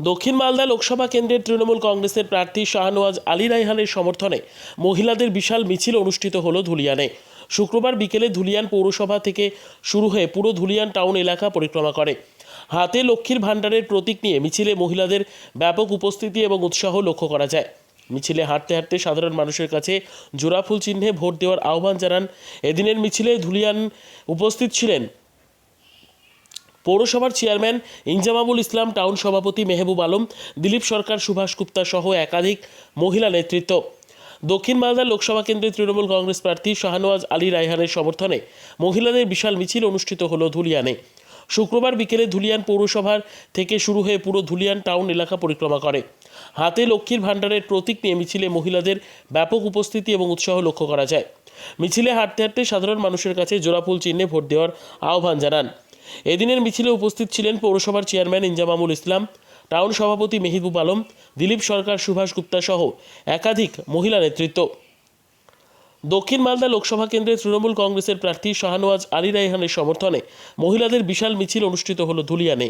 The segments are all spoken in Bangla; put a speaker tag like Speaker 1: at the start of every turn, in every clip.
Speaker 1: দক্ষিণ মালদা লোকসভা কেন্দ্রের তৃণমূল কংগ্রেসের প্রার্থী শাহনওয়াজ আলী রাইহানের সমর্থনে মহিলাদের বিশাল মিছিল অনুষ্ঠিত হলো ধুলিয়ানে। শুক্রবার বিকেলে ধুলিয়ান পৌরসভা থেকে শুরু হয়ে পুরো ধুলিয়ান টাউন এলাকা পরিক্রমা করে। হাতে লক্ষ্মীর ভাণ্ডারের প্রতীক নিয়ে মিছিলে মহিলাদের ব্যাপক উপস্থিতি এবং উৎসাহ লক্ষ্য করা যায়। মিছিলে হাঁটতে হাঁটতে সাধারণ মানুষের কাছে জোড়াফুল চিহ্নে ভোট দেওয়ার আহ্বান জানান। এদিনের মিছিলে ধুলিয়ান উপস্থিত ছিলেন পৌরসভার চেয়ারম্যান ইনজামামুল ইসলাম, টাউন সভাপতি মেহবুব আলম, দিলীপ সরকার, সুভাষ গুপ্তা সহ একাধিক মহিলা নেতৃত্ব। দক্ষিণ মালদা লোকসভা কেন্দ্রের তৃণমূল কংগ্রেস প্রার্থী শাহনওয়াজ আলী রায়হানের সমর্থনে মহিলাদের বিশাল মিছিল অনুষ্ঠিত হল ধুলিয়ানে। শুক্রবার বিকেলে ধুলিয়ান পৌরসভার থেকে শুরু হয়ে পুরো ধুলিয়ান টাউন এলাকা পরিক্রমা করে। হাতে লক্ষ্মীর ভাণ্ডারের প্রতীক নিয়ে মিছিলে মহিলাদের ব্যাপক উপস্থিতি এবং উৎসাহ লক্ষ্য করা যায়। মিছিলে হাঁটতে হাঁটতে সাধারণ মানুষের কাছে জোড়াফুল চিহ্নে ভোট দেওয়ার আহ্বান জানান। এদিনের মিছিলে উপস্থিত ছিলেন পৌরসভার চেয়ারম্যান ইনজামামুল ইসলাম, টাউন সভাপতি মেহিবুব আলম, দিলীপ সরকার, সুভাষ গুপ্তা সহ একাধিক মহিলা নেতৃত্ব। দক্ষিণ মালদা লোকসভা কেন্দ্রের তৃণমূল কংগ্রেসের প্রার্থী শাহনওয়াজ আলী রাইহানের সমর্থনে মহিলাদের বিশাল মিছিল অনুষ্ঠিত হলো ধুলিয়ানে।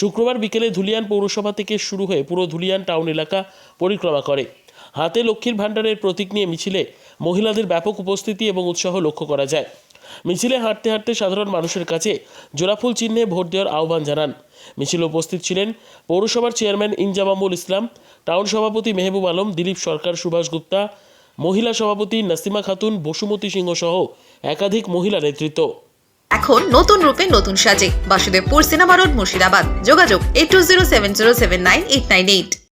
Speaker 1: শুক্রবার বিকেলে ধুলিয়ান পৌরসভা থেকে শুরু হয়ে পুরো ধুলিয়ান টাউন এলাকা পরিক্রমা করে। হাতে লক্ষ্মীর ভাণ্ডারের প্রতীক নিয়ে মিছিলে মহিলাদের ব্যাপক উপস্থিতি এবং উৎসাহ লক্ষ্য করা যায়। মিছিলে হাঁটতে হাঁটতে সাধারণ মানুষের কাছে জোড়াফুল চিহ্নে ভোট দেওয়ার আহ্বান জানান। মিছিলে উপস্থিত ছিলেন পৌরসভার চেয়ারম্যান ইনজামামুল ইসলাম, টাউন সভাপতি মেহবুব আলম, দিলীপ সরকার সুভাষ গুপ্তা, মহিলা সভাপতি নাসিমা খাতুন, বসুমতী সিংহ সহ একাধিক মহিলা নেতৃত্ব।
Speaker 2: এখন নতুন রূপে নতুন সাজে। Basudebpur cinema road Murshidabad. যোগাযোগ eight two zero seven zero seven nine eight nine eight.